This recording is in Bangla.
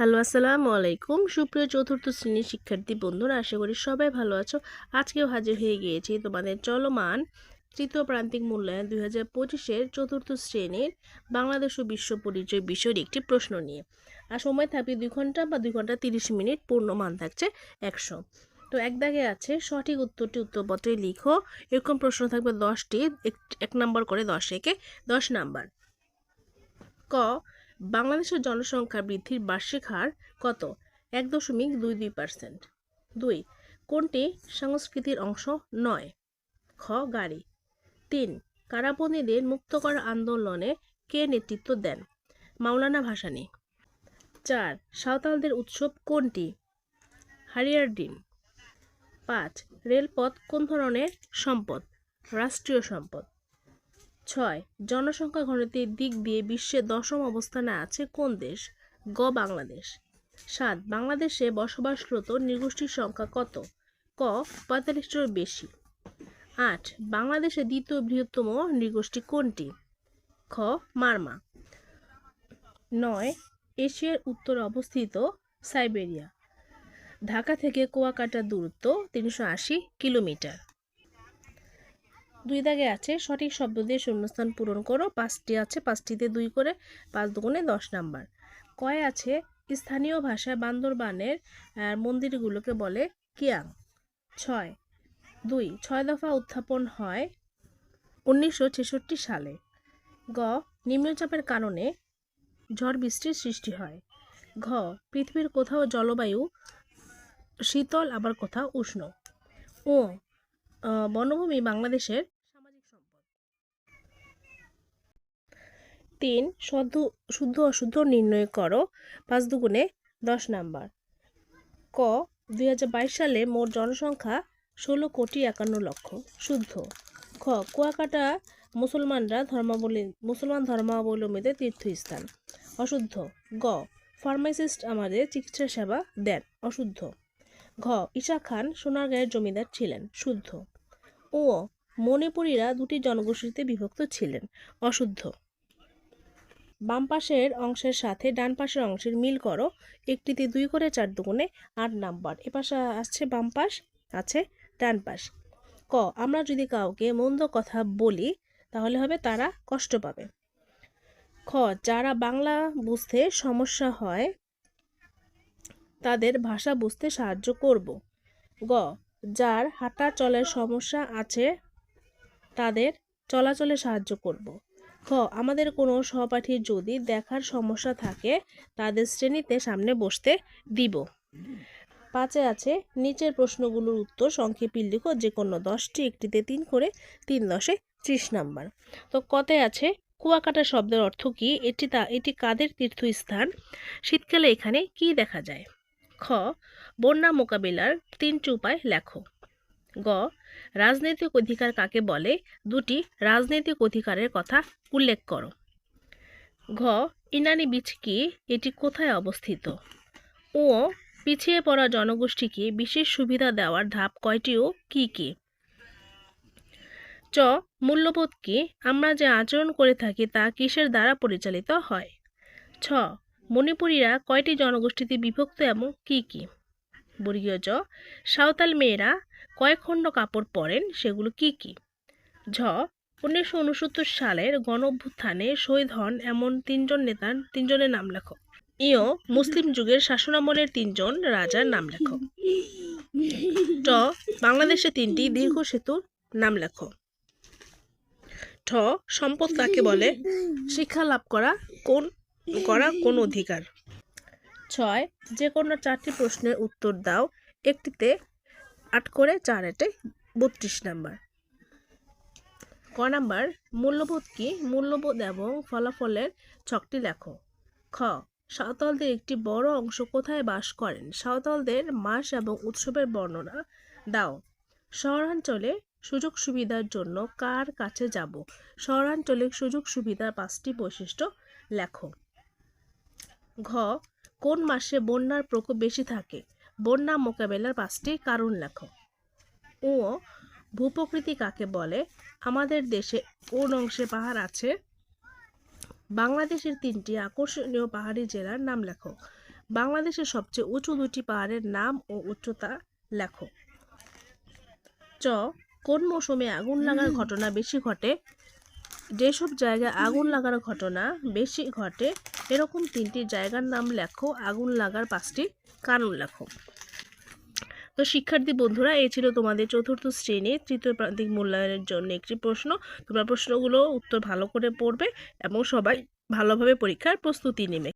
হ্যালো, আসসালামু আলাইকুম। সুপ্রিয় চতুর্থ শ্রেণির শিক্ষার্থী বন্ধুরা, আশা করি সবাই ভালো আছো। আজকেও হাজির হয়ে গিয়েছি তোমাদের চলমান তৃতীয় প্রান্তিক মূল্যায়ন দুই হাজার পঁচিশের চতুর্থ শ্রেণির বাংলাদেশ ও বিশ্ব পরিচয় বিষয়ের একটি প্রশ্ন নিয়ে। আর সময় থাকবে দুই ঘণ্টা বা দুই ঘণ্টা তিরিশ মিনিট পূর্ণ মান থাকছে একশো। তো এক দাগে আছে, সঠিক উত্তরটি উত্তরপত্রে লিখো। এরকম প্রশ্ন থাকবে দশটি এক- নম্বর করে দশ একে দশ নাম্বার। ক বাংলাদেশের জনসংখ্যা বৃদ্ধির বার্ষিক হার কত? এক দশমিক দুই দুই পার্সেন্ট। দুই, কোনটি সংস্কৃতির অংশ নয়? খ, গাড়ি। তিন, কারাবন্দীদের মুক্ত করা আন্দোলনে কে নেতৃত্ব দেন? মাওলানা ভাসানী। চার, সাঁওতালদের উৎসব কোনটি? হারিয়ার ডিম পাঁচ, রেলপথ কোন ধরনের সম্পদ? রাষ্ট্রীয় সম্পদ। ছয়, জনসংখ্যা ঘনত্বের দিক দিয়ে বিশ্বের দশম অবস্থানে আছে কোন দেশ? গ, বাংলাদেশ। সাত, বাংলাদেশে বসবাসরত নৃগোষ্ঠীর সংখ্যা কত? ক পঁয়তাল্লিশটির বেশি। আট বাংলাদেশের দ্বিতীয় বৃহত্তম নৃগোষ্ঠী কোনটি? খ, মারমা। নয়, এশিয়ার উত্তরে অবস্থিত সাইবেরিয়া। ঢাকা থেকে কুয়াকাটার দূরত্ব তিনশো আশি কিলোমিটার। দুই দাগে আছে, সঠিক শব্দ দিয়ে শূন্যস্থান পূরণ করো। পাঁচটি আছে, পাঁচটিতে দুই করে, পাঁচ দুগুণে দশ নাম্বার। কয় আছে, স্থানীয় ভাষায় বান্দরবানের মন্দিরগুলোকে বলে কিয়াং। ছয়, দুই, ছয় দফা উত্থাপন হয় উনিশশো ছেষট্টি সালে। গ, নিম্নচাপের কারণে ঝড় বৃষ্টির সৃষ্টি হয়। ঘ, পৃথিবীর কোথাও জলবায়ু শীতল, আবার কোথাও উষ্ণ। ও বনভূমি বাংলাদেশের সামাজিক সম্পদ। তিন, শুদ্ধ শুদ্ধ অশুদ্ধ নির্ণয় করো। পাঁচ দুগুণে দশ নাম্বার। ক, দুই হাজার বাইশ সালে মোট জনসংখ্যা ষোলো কোটি একান্ন লক্ষ। শুদ্ধ। খ, কুয়াকাটা মুসলমানরা ধর্মাবলী, মুসলমান ধর্মাবলম্বীদের তীর্থস্থান। অশুদ্ধ। গ, ফার্মাসিস্ট আমাদের চিকিৎসা সেবা দেন। অশুদ্ধ। ঘ. ঈশা খান সোনারগাঁয়ের জমিদার ছিলেন, শুদ্ধ। ও মণিপুরীরা দুটি জনগোষ্ঠীতে বিভক্ত ছিলেন, অশুদ্ধ। বাম পাশের অংশের সাথে ডান পাশের অংশের মিল করো, একটিতে দুই করে চার দুগুণে আট নাম্বার। এ পাশে আসছে বাম পাশ, আছে ডান পাশ। ক. আমরা যদি কাউকে মন্দ কথা বলি, তাহলে হবে তারা কষ্ট পাবে। খ. যারা বাংলা বুঝতে সমস্যা হয় তাদের ভাষা বুঝতে সাহায্য করব। গ, যার হাঁটা চলের সমস্যা আছে, তাদের চলাচলে সাহায্য করব। খ, আমাদের কোনো সহপাঠী যদি দেখার সমস্যা থাকে, তাদের শ্রেণীতে সামনে বসতে দিব। পাঁচে আছে, নিচের প্রশ্নগুলোর উত্তর সংক্ষেপে লিখো যে কোনো দশটি একটিতে তিন করে তিন দশে ত্রিশ নাম্বার। তো কতে আছে, কুয়াকাটা শব্দের অর্থ কি? এটি তা, এটি কাদের তীর্থস্থান? শীতকালে এখানে কি দেখা যায়? খ, বন্যা মোকাবিলার তিনটি উপায় লেখো। গ, রাজনৈতিক অধিকার কাকে বলে? দুটি, রাজনৈতিক অধিকারের কথা উল্লেখ করো। ঘ, ইনানি বীজ কি? এটি কোথায় অবস্থিত? ও পিছিয়ে পড়া জনগোষ্ঠীকে বিশেষ সুবিধা দেওয়ার ধাপ কয়টি ও কি কি? চ, মূল্যবোধ কি? আমরা যে আচরণ করে থাকি তা কিসের দ্বারা পরিচালিত হয়? ছ মণিপুরীরা কয়টি জনগোষ্ঠীতে বিভক্ত এবং কি কি? বর্গীয় জ, সাঁওতাল মেয়েরা কয় খণ্ড কাপড় পরেন, সেগুলো কি কি? ঝ, উনিশশো উনসত্তর সালের গণ অভ্যুত্থানে শহীদ হন এমন তিনজন নেতার তিনজনের নাম লেখো। ইও মুসলিম যুগের শাসনামলের তিনজন রাজার নাম লেখো। ট, বাংলাদেশে তিনটি দীর্ঘ সেতুর নাম লেখো। ঠ, সম্পদ কাকে বলে? শিক্ষা লাভ করা কোন করা কোন অধিকার? ছয় যে কোনো চারটি প্রশ্নের উত্তর দাও, একটিতে আট করে চার এটে বত্রিশ নাম্বার। ক নাম্বার, মূল্যবোধ কি? মূল্যবোধ এবং ফলাফলের ছকটি লেখো। খ, সাঁওতালদের একটি বড় অংশ কোথায় বাস করেন? সাঁওতালদের মাস এবং উৎসবের বর্ণনা দাও। শহরাঞ্চলে সুযোগ সুবিধার জন্য কার কাছে যাব? শহরাঞ্চলে সুযোগ সুবিধার পাঁচটি বৈশিষ্ট্য লেখো। ঘ কোন মাসে বন্যার প্রকোপ বেশি থাকে? বন্যা মোকাবেলার পাঁচটি কারণ লেখো। ও ভূপ্রকৃতি কাকে বলে? আমাদের দেশে কোন অংশে পাহাড় আছে? বাংলাদেশের তিনটি আকর্ষণীয় পাহাড়ি জেলার নাম লেখো। বাংলাদেশের সবচেয়ে উঁচু দুটি পাহাড়ের নাম ও উচ্চতা লেখো। চ কোন মৌসুমে আগুন লাগার ঘটনা বেশি ঘটে? যেসব জায়গায় আগুন লাগার ঘটনা বেশি ঘটে এরকম তিনটি জায়গার নাম লেখো, আগুন লাগার পাঁচটি কারণ লেখো। তো শিক্ষার্থী বন্ধুরা, এই ছিল তোমাদের চতুর্থ শ্রেণি, তৃতীয় প্রান্তিক মূল্যায়নের জন্য একটি প্রশ্ন। তোমরা প্রশ্নগুলো উত্তর ভালো করে পড়বে এবং সবাই ভালোভাবে পরীক্ষার প্রস্তুতি নেবে।